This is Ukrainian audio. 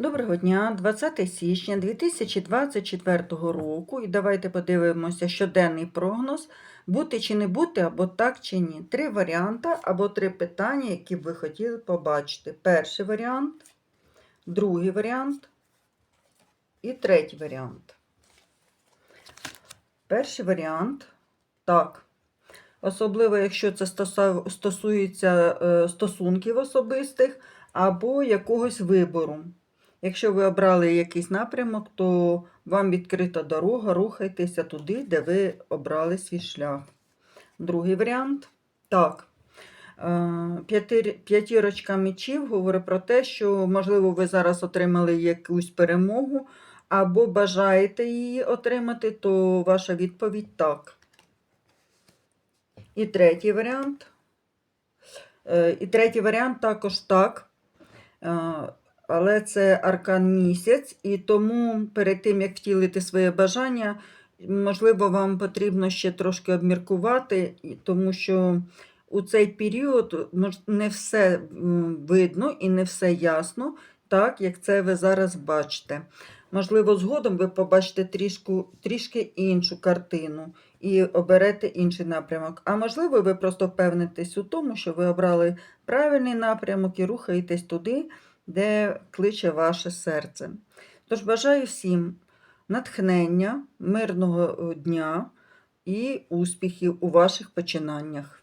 Доброго дня, 20 січня 2024 року. І давайте подивимося щоденний прогноз. Бути чи не бути, або так чи ні. Три варіанти або три питання, які б ви хотіли побачити. Перший варіант, другий варіант і третій варіант. Перший варіант так. Особливо, якщо це стосується е, стосунків особистих або якогось вибору. Якщо ви обрали якийсь напрямок, то вам відкрита дорога, рухайтеся туди, де ви обрали свій шлях. Другий варіант так. Е, П'ятірочка мечів говорить про те, що, можливо, ви зараз отримали якусь перемогу, або бажаєте її отримати, то ваша відповідь так. І третій варіант. Е, І третій варіант також так. Але це аркан місяць, і тому перед тим, як втілити своє бажання, можливо, вам потрібно ще трошки обміркувати, тому що у цей період не все видно і не все ясно, так як це ви зараз бачите. Можливо, згодом ви побачите трішку, трішки іншу картину і оберете інший напрямок. А можливо, ви просто впевнитесь у тому, що ви обрали правильний напрямок і рухаєтесь туди, де кличе ваше серце. Тож бажаю всім натхнення, мирного е, дня і успіхів у ваших починаннях.